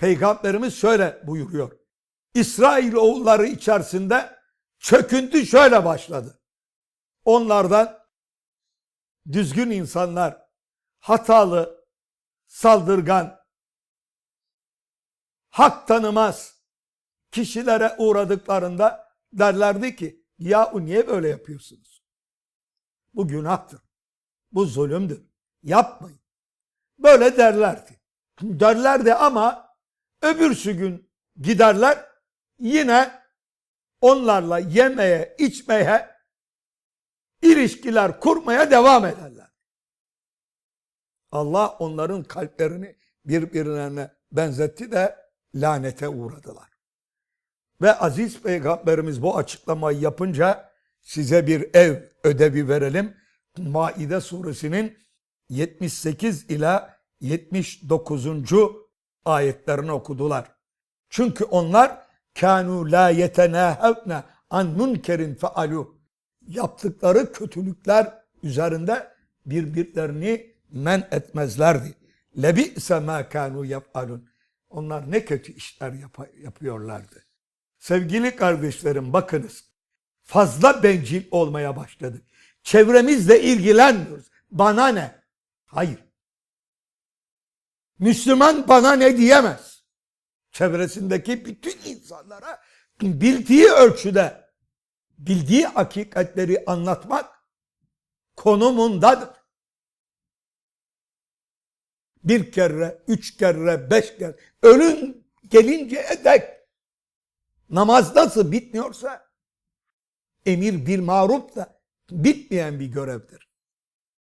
Peygamberimiz şöyle buyuruyor. İsrail oğulları içerisinde çöküntü şöyle başladı. Onlardan düzgün insanlar, hatalı, saldırgan, hak tanımaz kişilere uğradıklarında derlerdi ki yahu niye böyle yapıyorsunuz? Bu günahtır. Bu zulümdür. Yapmayın. Böyle derlerdi. Derlerdi ama öbürsü gün giderler yine onlarla yemeye, içmeye, ilişkiler kurmaya devam ederler. Allah onların kalplerini birbirlerine benzetti de lanete uğradılar. Ve aziz peygamberimiz bu açıklamayı yapınca size bir ev ödevi verelim. Maide suresinin 78 ila 79. ayetlerini okudular. Çünkü onlar kanu la yetenahevne an münkerin faalu yaptıkları kötülükler üzerinde birbirlerini men etmezlerdi. Lebi'se ma kanu yapalun. Onlar ne kötü işler yap- yapıyorlardı. Sevgili kardeşlerim bakınız. Fazla bencil olmaya başladık. Çevremizle ilgilenmiyoruz. Bana ne? Hayır. Müslüman bana ne diyemez. Çevresindeki bütün insanlara bildiği ölçüde bildiği hakikatleri anlatmak konumundadır. Bir kere, üç kere, beş kere, ölüm gelinceye dek namaz nasıl bitmiyorsa emir bir maruf da bitmeyen bir görevdir.